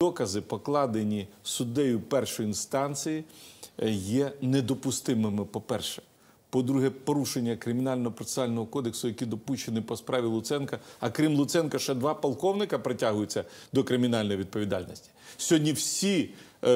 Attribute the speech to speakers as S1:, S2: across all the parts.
S1: докази, покладені суддею першої інстанції, е, є недопустимими, по-перше. По-друге, порушення кримінально-процесуального кодексу, які допущені по справі Луценка. А крім Луценка, ще два полковника притягуються до кримінальної відповідальності. Сьогодні всі е,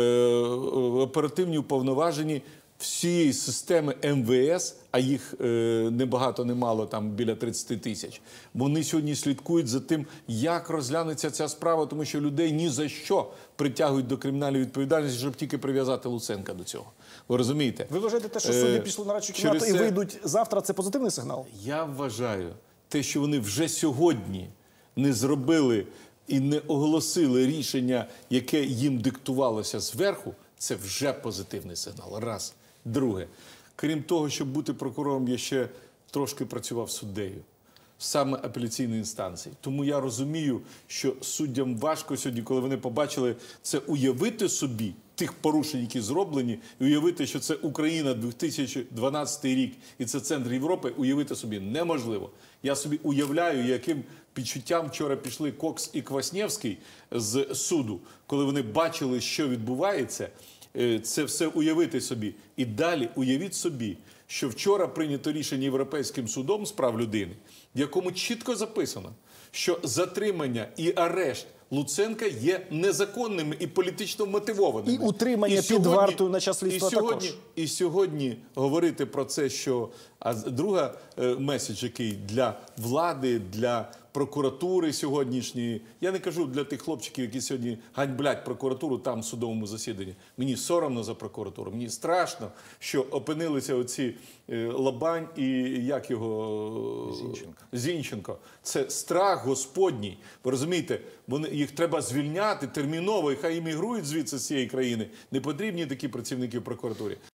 S1: оперативні уповноважені всієї системи МВС, а їх е, небагато немало, там біля 30 тисяч. Вони сьогодні слідкують за тим, як розглянеться ця справа, тому що людей ні за що притягують до кримінальної відповідальності, щоб тільки прив'язати Луценка до цього. Ви розумієте?
S2: Ви вважаєте, те, що
S1: Е,
S2: судді пішли на радчу кімнату і
S1: це-
S2: вийдуть завтра, це позитивний сигнал?
S1: Я вважаю, те, що вони вже сьогодні не зробили і не оголосили рішення, яке їм диктувалося зверху, це вже позитивний сигнал. Раз. Друге, крім того, щоб бути прокурором, я ще трошки працював суддею. Саме апеляційної інстанції. Тому я розумію, що суддям важко сьогодні, коли вони побачили це, уявити собі тих порушень, які зроблені, і уявити, що це Україна 2012 рік і це центр Європи, уявити собі неможливо. Я собі уявляю, яким підчуттям вчора пішли Кокс і Кваснєвський з суду, коли вони бачили, що відбувається. Е, Це все уявити собі. І далі уявіть собі, що вчора прийнято рішення Європейським судом з прав людини, в якому чітко записано, що затримання і арешт Луценка є незаконними і політично мотивованими.
S2: І утримання під вартою на час слідства
S1: і сьогодні,
S2: також.
S1: і сьогодні говорити про це, що а друга е, меседж, який для влади, для прокуратури сьогоднішньої. Я не кажу для тих хлопчиків, які сьогодні ганьблять прокуратуру там в судовому засіданні. Мені соромно за прокуратуру. Мені страшно, що опинилися оці е, Лабань і як його
S2: Зінченко.
S1: Зінченко. Це страх Господній. Ви розумієте, вони їх треба звільняти терміново, і хай іммігрують звідси з цієї країни. Не потрібні такі працівники в прокуратурі.